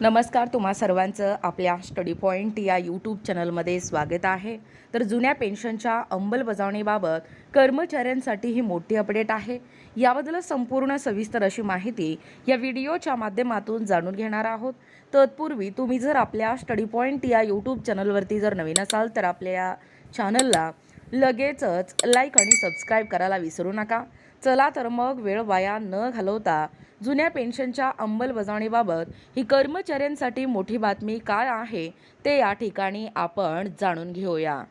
नमस्कार तुम्हा सर्वांचं आपल्या स्टडी पॉईंट या यूट्यूब चॅनलमध्ये स्वागत आहे. तर जुन्या पेन्शनच्या अंमलबजावणीबाबत कर्मचाऱ्यांसाठी ही मोठी अपडेट आहे. याबद्दल संपूर्ण सविस्तर अशी माहिती या व्हिडिओच्या माध्यमातून जाणून घेणार आहोत. तत्पूर्वी तुम्ही जर आपल्या स्टडी पॉईंट या यूट्यूब चॅनलवरती जर नवीन असाल तर आपल्या चॅनलला लगेचच लाईक आणि सबस्क्राईब करायला विसरू नका. चला तर मग वेळ वाया न घालवता जुन्या पेन्शनच्या अंमलबजावणीबाबत ही कर्मचाऱ्यांसाठी मोठी बातमी काय आहे ते या ठिकाणी आपण जाणून घेऊया.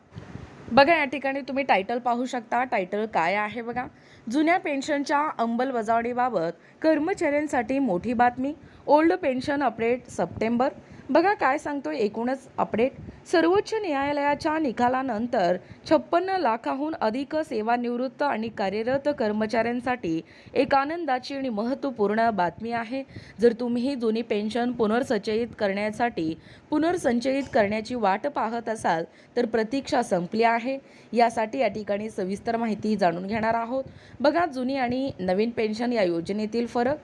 बघा या ठिकाणी तुम्ही टायटल पाहू शकता. टायटल काय आहे बघा? जुन्या पेन्शनच्या अंमलबजावणीबाबत कर्मचाऱ्यांसाठी मोठी बातमी. ओल्ड पेन्शन अपडेट सप्टेंबर बघा काय सांगतो एकूणच अपडेट. सर्वोच्च न्यायालयाच्या निकालानंतर छप्पन्न लाखाहून अधिक सेवानिवृत्त आणि कार्यरत कर्मचाऱ्यांसाठी एक आनंदाची आणि महत्त्वपूर्ण बातमी आहे. जर तुम्ही जुनी पेन्शन पुनर्संचयित करण्यासाठी पुनर्संचयित करण्याची वाट पाहत असाल तर प्रतीक्षा संपली आहे. यासाठी या ठिकाणी सविस्तर माहिती जाणून घेणार आहोत. बघा जुनी आणि नवीन पेन्शन या योजनेतील फरक.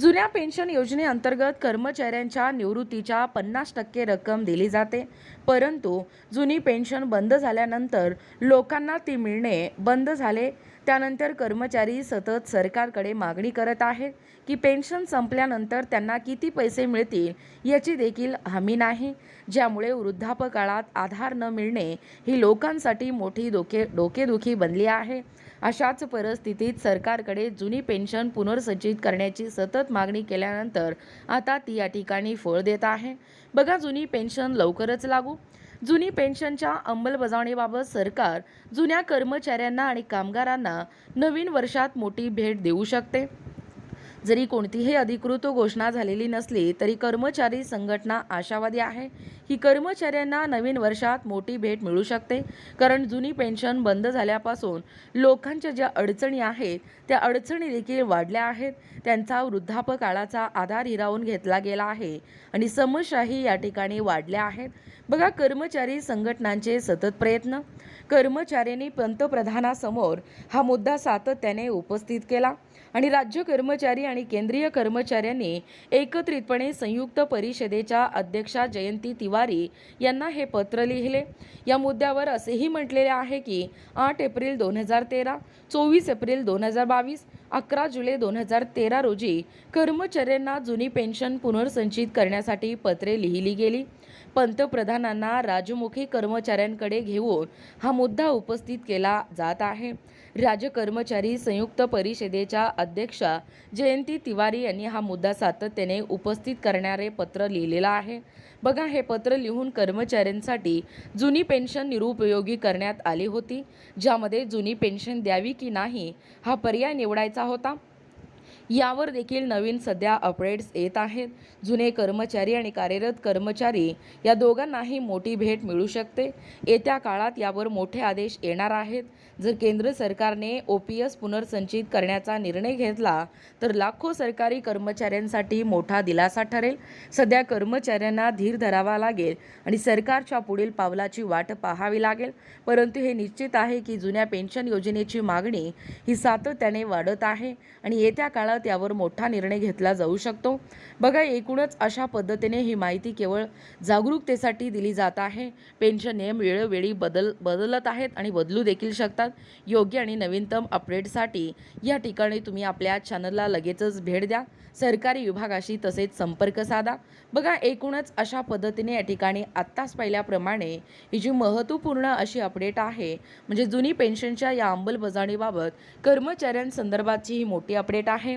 जुन्या पेन्शन योजनेअंतर्गत कर्मचाऱ्यांच्या निवृत्तीच्या पन्नास टक्के रक्कम दिली जाते. परंतु जुनी पेन्शन बंद झाल्यानंतर लोकांना ती मिळणे बंद झाले. त्यानंतर कर्मचारी सतत सरकारकडे मागणी करत आहेत की पेन्शन संपल्यानंतर त्यांना किती पैसे मिळतील याची देखील हमी नाही. ज्यामुळे वृद्धापकाळात आधार न मिळणे ही लोकांसाठी मोठी डोके डोकेदुखी बनली आहे. अशाच परिस्थितीत सरकारकडे जुनी पेन्शन पुनर्संचित करण्याची सतत मागणी केल्यानंतर आता ती या ठिकाणी फळ देत आहे. बघा जुनी पेन्शन लवकरच लागू. जुनी पेन्शनच्या अंमलबजावणीबाबत सरकार जुन्या कर्मचाऱ्यांना आणि कामगारांना नवीन वर्षात मोठी भेट देऊ शकते. जरी कोणतीही अधिकृत घोषणा झालेली नसली तरी कर्मचारी संघटना आशावादी आहे. की कर्मचाऱ्यांना नवीन वर्षात मोठी भेट मिळू शकते. कारण जुनी पेन्शन बंद झाल्यापासून लोकांच्या ज्या अडचणी आहेत त्या अडचणी देखील वाढल्या आहेत. त्यांचा वृद्धापकाळाचा आधार हिरावून घेतला गेला आहे आणि समस्याही या ठिकाणी वाढल्या आहेत. बघा कर्मचारी संघटनांचे सतत प्रयत्न. कर्मचाऱ्यांनी पंतप्रधानासमोर हा मुद्दा सातत्याने उपस्थित केला. आणि राज्य कर्मचारी आणि केंद्रीय कर्मचाऱ्यांनी एकत्रितपणे संयुक्त परिषदेच्या अध्यक्षा जयंती तिवारी यांना हे पत्र लिहिले. या मुद्द्यावर असेही म्हटलेले आहे की आठ एप्रिल दोन हजार तेरा चोवीस एप्रिल दोन हजार बावीस अकरा जुलै दोन हजार तेरा रोजी कर्मचाऱ्यांना जुनी पेन्शन पुनर्संचित करण्यासाठी पत्रे लिहिली गेली. पंतप्रधानांना राजमुखी कर्मचाऱ्यांकडे घेऊन हा मुद्दा उपस्थित केला जात आहे. राज्य कर्मचारी संयुक्त परिषदेच्या अध्यक्षा जयंती तिवारी यांनी हा मुद्दा सातत्याने उपस्थित करणारे पत्र लिहिलेलं आहे. बघा हे पत्र लिहून कर्मचाऱ्यांसाठी जुनी पेन्शन निरुपयोगी करण्यात आली होती ज्यामध्ये जुनी पेन्शन द्यावी की नाही हा पर्याय निवडायचा होता. यावर देखील नवीन सध्या अपडेट्स येत आहेत. जुने कर्मचारी आणि कार्यरत कर्मचारी या दोघांनाही मोठी भेट मिळू शकते. येत्या काळात यावर मोठे आदेश येणार आहेत. जर केंद्र सरकारने ओ पी एस पुनर्संचित करण्याचा निर्णय घेतला तर लाखो सरकारी कर्मचाऱ्यांसाठी मोठा दिलासा ठरेल. सध्या कर्मचाऱ्यांना धीर धरावा लागेल आणि सरकारच्या पुढील पावलाची वाट पाहावी लागेल. परंतु हे निश्चित आहे की जुन्या पेन्शन योजनेची मागणी ही सातत्याने वाढत आहे आणि येत्या काळात काळात यावर मोठा निर्णय घेतला जाऊ शकतो. बघा एकूणच अशा पद्धतीने ही माहिती केवळ जागरूकतेसाठी दिली जात आहे. पेन्शन नियम वेळोवेळी बदल बदलत आहेत आणि बदलू देखील शकतात. योग्य आणि नवीनतम अपडेटसाठी या ठिकाणी तुम्ही आपल्या चॅनलला लगेचच भेट द्या. सरकारी विभागाशी तसेच संपर्क साधा. बघा एकूणच अशा पद्धतीने या ठिकाणी आत्ताच पाहिल्याप्रमाणे ही जी महत्त्वपूर्ण अशी अपडेट आहे म्हणजे जुनी पेन्शनच्या या अंमलबजावणीबाबत कर्मचाऱ्यांसंदर्भातची ही मोठी अपडेट आहे.